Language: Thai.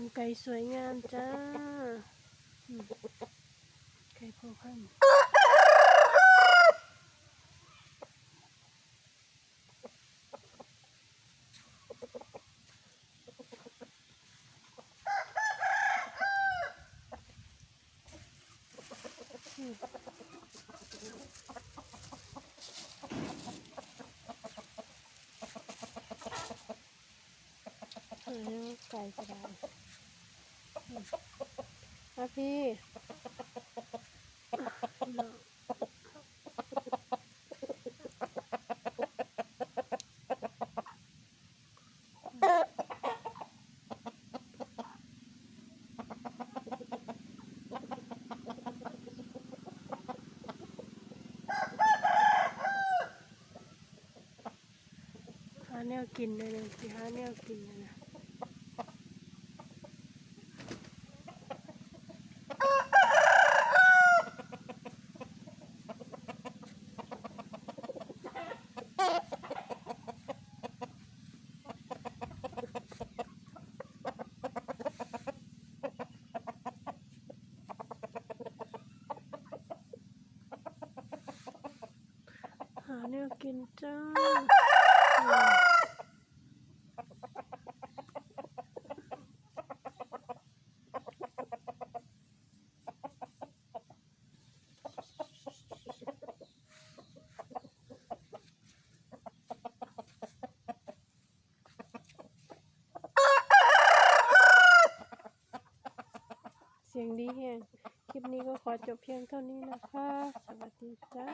เบิ่งไก่สวยงามจ้า ไก่พ่อพันธุ์ไก่ก็ได้อืม มาพี่อะน้องหาแนวกินเลยนะสิหาแนวกินเลยนะาแนวกินจ้าเสียงดีแฮงคลิปนี้ก็ขอจบเพียงเท่านี้นะคะ สวัสดีจ้า